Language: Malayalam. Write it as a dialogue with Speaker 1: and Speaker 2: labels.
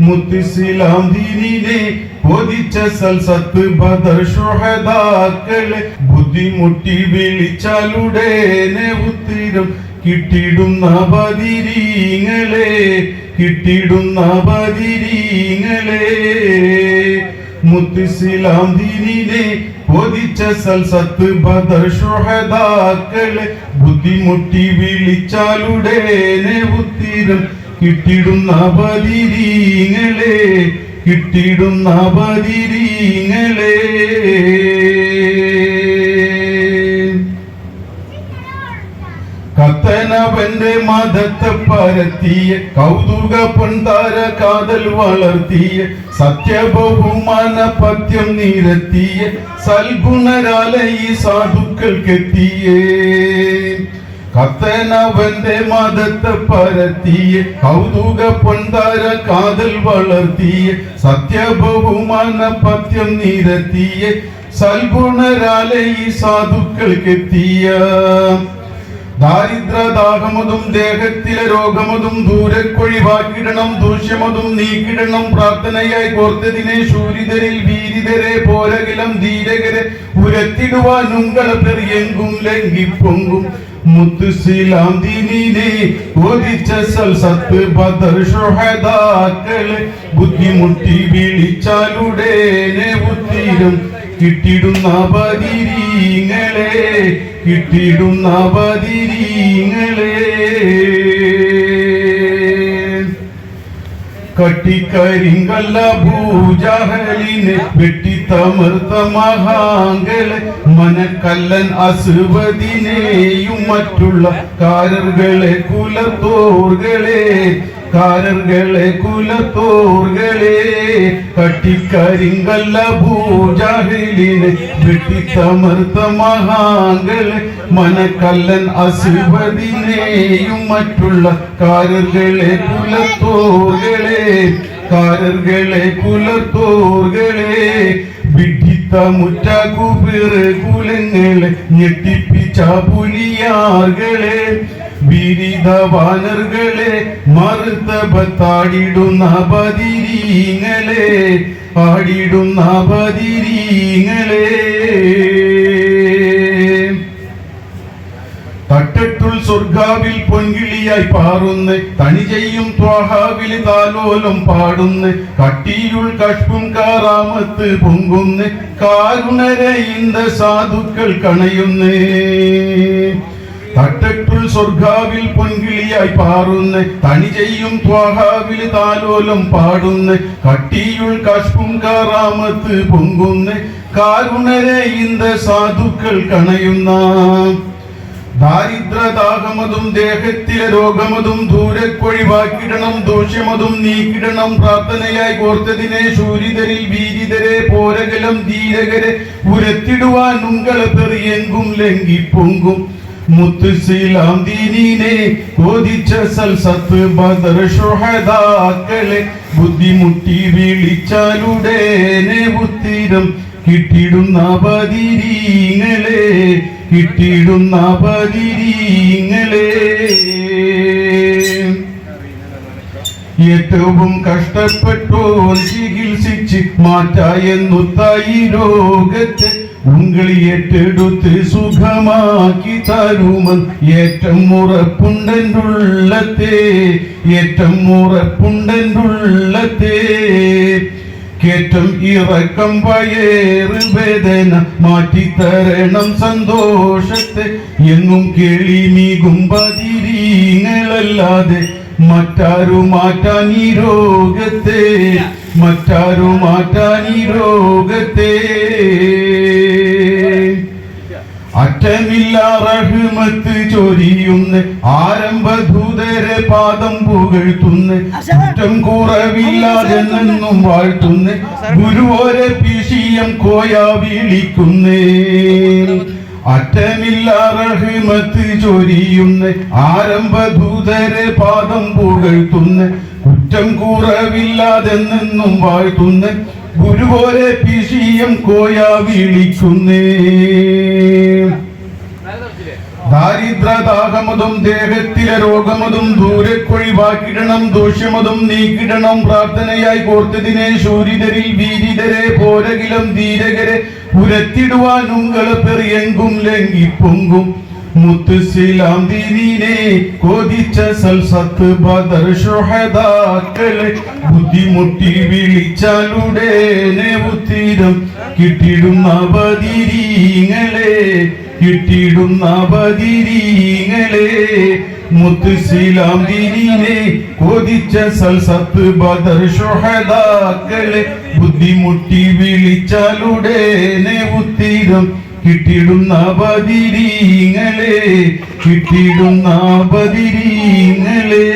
Speaker 1: മുത്തിസിലാം പൊതിച്ച സൽസത്ത് ബദർ ഷുഹദാക്കളെ ബുദ്ധിമുട്ടി വിളിച്ചാലുടേനെ ഉത്തരം കിട്ടിടുന്ന ബദിരീങ്ങളെ കിട്ടിടുന്ന ബദിരീങ്ങളെ. മുത്തിസിലാം പൊതിച്ച സൽസത്ത് ബദർ ഷുഹദാക്കളെ ബുദ്ധിമുട്ടി വിളിച്ചാലുടേനെ ഉത്തരം കിട്ടിടുന്ന പതിരീങ്ങളെ കിട്ടിടുന്ന പതിരീങ്ങളെ കത്തനവന്റെ മതത്തെ പരത്തിയ കൗതുക പൊന്താര കാതൽ വളർത്തിയ സത്യബഹുമാന പത്യം നിരത്തിയ സൽഗുണരാല ഈ സാധുക്കൾക്കെത്തിയേ കത്തനവന്റെ മതത്തെ പരത്തിയ കൗതുക പൊന്താര കാതൽ വളർത്തിയ സത്യബഹുമാന പത്യം നിരത്തിയ സൽഗുണരാലെ ഈ സാധുക്കൾക്കെത്തിയ ദാരിദ്രദാഹമതും ദേഹത്തിലെ രോഗമതും ദൂരക്കൊഴിവാക്കിടണം ദൂഷ്യമതും നീക്കിടണം പ്രാർത്ഥനയായി കോർത്തതിനെ ശൂരിതരിൽ വീരിതരെ പോരകിലം ധീരകരെ ഉരത്തിടുവാൻ ഉങ്കള പെറിയെങ്കും ലംഘിപ്പൊങ്കും. മുത്തുശീലാം ഒരിച്ച സൽസത്ത് സൽ സത്ത് ബദർ ഷുഹദാക്കളെ ബുദ്ധിമുട്ടി വിളിച്ചാലുടേനെ ഉത്തീരം കിട്ടിടുന്ന പതിരീങ്ങളെ കിട്ടിടുന്ന പതിരീങ്ങളെ കട്ടിക്കരിങ്കല്ല ഭൂജാഹലിനെ വെട്ടിത്തമർത്ത മഹാങ്കളെ മനക്കല്ലൻ അസുവദിനെയും മറ്റുള്ള കാരർകളെ കുലത്തോർകളെ കാരർകളെ കുലത്തോർകളെ കട്ടിക്കരിങ്കല്ല ഭൂജാഹലിനെ വെട്ടിത്തമർത്ത മഹാങ്കളെ മനക്കല്ലൻ അസുവദിനെയും മറ്റുള്ള കാരർകളെ കുലത്തോർകളെ കാരർകളെ കുലത്തോർകളെ വിഡിത്ത മുറ്റ കുപിറ് കുലങ്ങളെ ഞെട്ടിപ്പിച്ച പുലിയാർകളെ મારത ബത്താടിടുന്ന ബദിരീങ്ങളെ ആടിടുന്ന ബദിരീങ്ങളെ. സ്വർഗാവിൽ പൊൻകിളിയായി പാറുന്ന് തണി ചെയ്യും ത്വാഹാവിലി താലോലം പാടുന്ന് കട്ടിയുൾ കഷ്പും കാറാമത്ത് പൊങ്കുന്ന് കാരുണരെ ഇന്ത സാധുക്കൾ കണയുന്നേ. തട്ടട്ടുൾ സ്വർഗാവിൽ പൊൻകിളിയായി പാറുന്ന് തണി ചെയ്യും ത്വാഹാവിൽ താലോലം പാടുന്ന് കട്ടിയുൾ കഷ്പും കാറാമത്ത് പൊങ്കുന്ന് കാരുണരെ ഇന്ത സാധുക്കൾ കണയുന്ന ദാരിദ്രദാഹമതും ദേഹത്തിലെ രോഗമതും ദൂരക്കൊഴിവാക്കിടണം ദോഷമതും നീക്കിടണം പ്രാർത്ഥനയായി കോർത്തതിനെ ശൂരിതരിൽ വീരിതരെ പോരകലം ധീരകരെ ഉരത്തിടുവാൻ ഉങ്കള പെറിയെങ്കും ലംഘിപ്പൊങ്കും. ഷുഹദാക്കളെ ബുദ്ധിമുട്ടി വിളിച്ചാലുടനെ ഉത്തിരം കിട്ടിടുന്ന ബദിരീങ്ങളെ കിട്ടിടുന്ന പതിരീങ്ങളെ. ഏറ്റവും കഷ്ടപ്പെട്ടോർ ചികിത്സിച്ച് മാറ്റായെന്നു തൈ രോഗത്തെ ഉങ്ങളി ഏറ്റെടുത്ത് സുഖമാക്കി തരുമൻ. ഏറ്റം ഉറപ്പുണ്ടെന്നുള്ളത്തെ ഏറ്റം ഉറപ്പുണ്ടെന്നുള്ളത്തെ കേറ്റം ഇറക്കം വയേറ് വേദന മാറ്റിത്തരണം സന്തോഷത്തെ. എങ്ങും കേളിമീകും ബദിരീങ്ങളല്ലാതെ മറ്റാരു മാറ്റാൻ ഈ രോഗത്തെ. മറ്റാരു മാറ്റാൻ ഈ രോഗത്തെ. അറ്റമില്ല റഹ്മത്ത് ചൊരിയുന്ന്. ആരംഭദൂതരെ പാദം പുകഴ്ത്തുന്ന്. കുറ്റം കുറവില്ലാതെ നിന്നും വാഴ്ത്തുന്ന്. ഗുരുവോരെ പിശിയം കോയ വിളിക്കുന്നേ. അറ്റമില്ല റഹ്മത്ത് ചൊരിയുന്ന്. ആരംഭദൂതരെ പാദം പുകഴ്ത്തുന്ന്. കുറ്റം കുറവില്ലാതെ നിന്നും വാഴ്ത്തുന്ന്. ഗുരുപോലെ പിശിയം കോയ വിളിക്കുന്നേ. ദാരിദ്രദാഹമതും ദേഹത്തിലെ രോഗമതും ദൂരെ കൊഴിവാക്കിടണം ദോഷ്യമതും നീക്കിടണം. പ്രാർത്ഥനയായി കോർത്തതിനെ ശൂരിതരിൽ വീരിതരെ പോരകിലും ധീരകരെ പുരത്തിടുവാൻ ഉങ്ങളെ ലങ്കി ലംഘിപ്പൊങ്കും. മുത്തുശിലാം ദീനീനെ കോതിച്ച സൽസത്ത് ബദർ ബുദ്ധിമുട്ടി വിളിച്ചാലുടനെ ഉത്തീരം കിട്ടിടുന്ന ബദിരീങ്ങളെ കിട്ടിടുന്ന ബദിരീങ്ങളെ മുത്തുശിലാം കൊതിച്ച സൽസത്ത് ബദർ ഷുഹദാക്കളെ ബുദ്ധിമുട്ടി വിളിച്ചാലുടനെ ഉത്തീരം കിട്ടിടുന്ന ബദിരീങ്ങളെ കിട്ടിടുന്ന ബദിരീങ്ങളെ